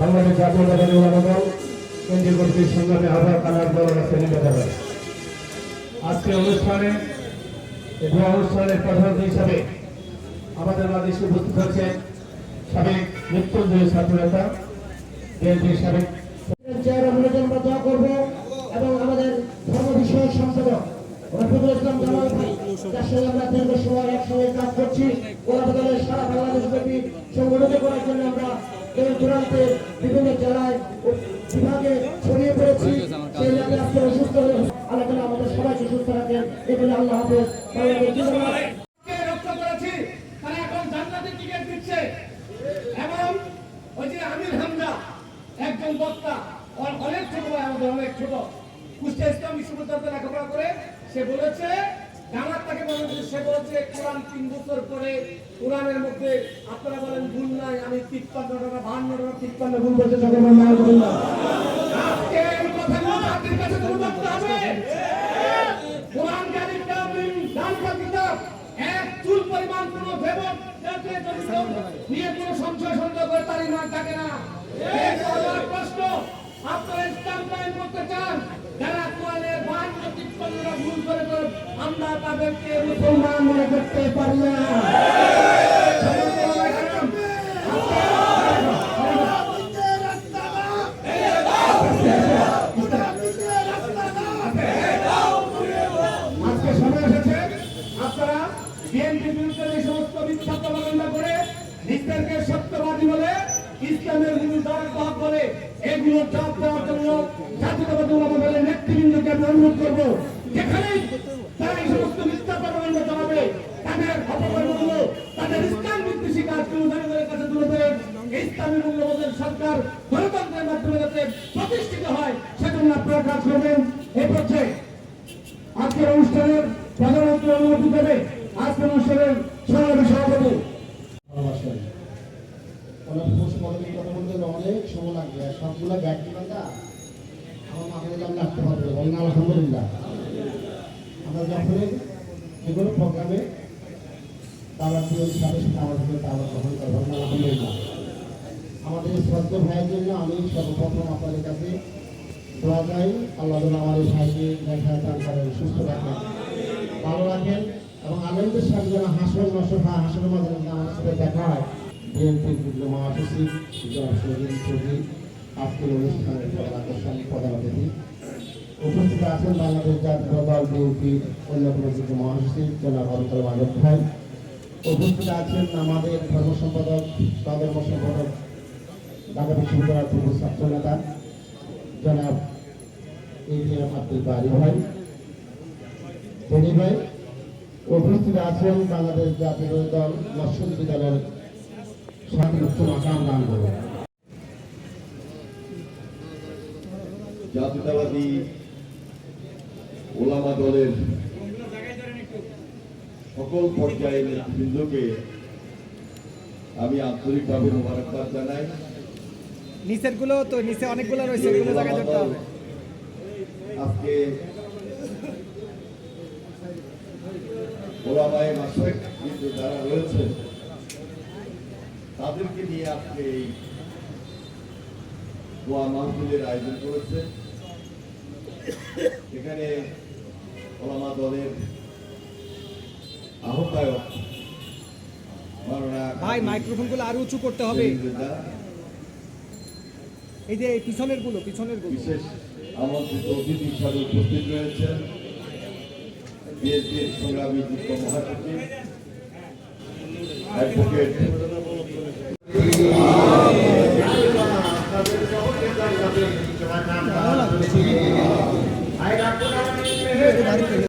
বাংলাদেশ জাতীয়তাবাদী ওলামা দল কেন্দ্রীয় কমিটির সংগ্রামী আহ্বায়ক কালার দল শ্রেণীবাজার আজকের অনুষ্ঠানে দোয়া অনুষ্ঠানের প্রধান হিসাবে আমাদের মাঝে উপস্থিত হচ্ছেন সাবেক মৃত্যুঞ্জয় ছাত্র নেতা বিএনপির সাবেক আমরা সারা বাংলাদেশ ব্যাপী সংগঠিত করার জন্য আমরা এই দূরান্তে বিভিন্ন জেলায় বিভাগে ছড়িয়ে পড়েছি। সেই লাগে আজকে অসুস্থ হয়ে আল্লাহ তাআলা আমাদের সবাইকে সুস্থ রাখেন। এই বলে আল্লাহ হাফেজ। বক্তা অনেক ছোট আমাদের অনেক ছোট। কুষ্টিয়া ইসলাম বিশ্ববিদ্যালয়ে লেখাপড়া করে, সে বলেছে জামাত তাকে বলেছে সে বলেছে, কোরআন তিন বছর পরে, কোরআনের মধ্যে আপনারা বলেন ভুল নাই, আমি তিপ্পান্ন টাকা বাহান্ন টাকা তিপ্পান্ন ভুল বলছে সকল মাল বললাম এক চুল পরিমাণ কোন নিয়ে কোনো সংশয় সন্দেহ করে তার থাকে না। প্রশ্ন, আপনারা ইসলাম করতে চান? যারা কোরআনের বাহান্ন তিপ্পান্নটা ভুল করে তো আমরা তাদেরকে মুসলমান মনে করতে পারি না। নিজেদেরকে সত্যবাদী বলে, ইসলামের বিরুদ্ধে বাদ বলে, এগুলো চাপ দেওয়ার জন্য জাতীয়তাবাদী নেতৃবৃন্দকে আমি অনুরোধ করব। যেখানেই তারা এই সমস্ত মিথ্যা চালাবে তাদের অপকর্মগুলো তাদের ইসলাম বিদ্বেষী কাজগুলো জনগণের কাছে তুলে ইসলামী মূল্যবোধের সরকার গণতন্ত্রের মাধ্যমে যাতে প্রতিষ্ঠিত হয়, সেজন্য আপনারা কাজ করবেন। এই পর্যায়ে আজকের অনুষ্ঠানের প্রধানমন্ত্রী অনুমতি দেবে আজকের অনুষ্ঠানের সভাপতি। সভাপতি অনেক সময় লাগবে। সবগুলো ব্যাগ কিনা না আমার মাথায় রাখতে বলেন, আলহামদুলিল্লাহ। আমরা যখনই যে কোনো প্রোগ্রামে দাবার গ্রহণ করব আলহামদুলিল্লাহ আমাদের শ্রদ্ধ ভাইয়ের জন্য আমি সর্বপ্রথম আপনাদের কাছে দোয়া চাই, আল্লাহ আমার এই ভাইকে দেখা দান করেন, সুস্থ রাখেন, ভালো রাখেন এবং আনন্দের সাথে যেন হাসন নসর হয় হাসনের মাঝে যেন আমাদের সাথে দেখা হয়। বিএনপির যুগ্ম মহাসচিব আজকের অনুষ্ঠানের প্রধান প্রধান অতিথি। উপস্থিত আছেন বাংলাদেশ জাতীয় দল বিএনপির অন্যতম যুগ্ম মহাসচিব জনাব অরুতল মাধব ভাই। উপস্থিত আছেন আমাদের ধর্ম সম্পাদক সদর্ম সম্পাদক, ঢাকা বিশ্ববিদ্যালয়ের পূর্ব ছাত্র নেতা জনাব এটিএম আব্দুল বারি ভাই। তিনি ভাই উপস্থিত আছেন বাংলাদেশ জাতীয় দল, মৎস্য বিদ্যালয়ের উচ্চ মাকাম দান জাতীয়তাবাদী ওলামা দলের সকল পর্যায়ের নেতৃবৃন্দকে আমি আন্তরিকভাবে মোবারকবাদ জানাই। নিচেরগুলো তো নিচে অনেকগুলো রয়েছে ধরতে হবে। আজকে ওলামায় মাসেক কিন্তু যারা রয়েছে তাদেরকে নিয়ে আজকে এই দোয়া মাহফিলের আয়োজন করেছে। এখানে ওলামা দলের আহ্বায়ক ভাই মাইক্রোফোনগুলো আরও উঁচু করতে হবে। এই যে পিছনেরগুলো পিছনেরগুলো বিশেষ আমন্ত্রিত অতিথি হিসাবে উপস্থিত রয়েছেন বিএনপির সংগ্রামী যুক্ত মহাসচিব অ্যাডভোকেট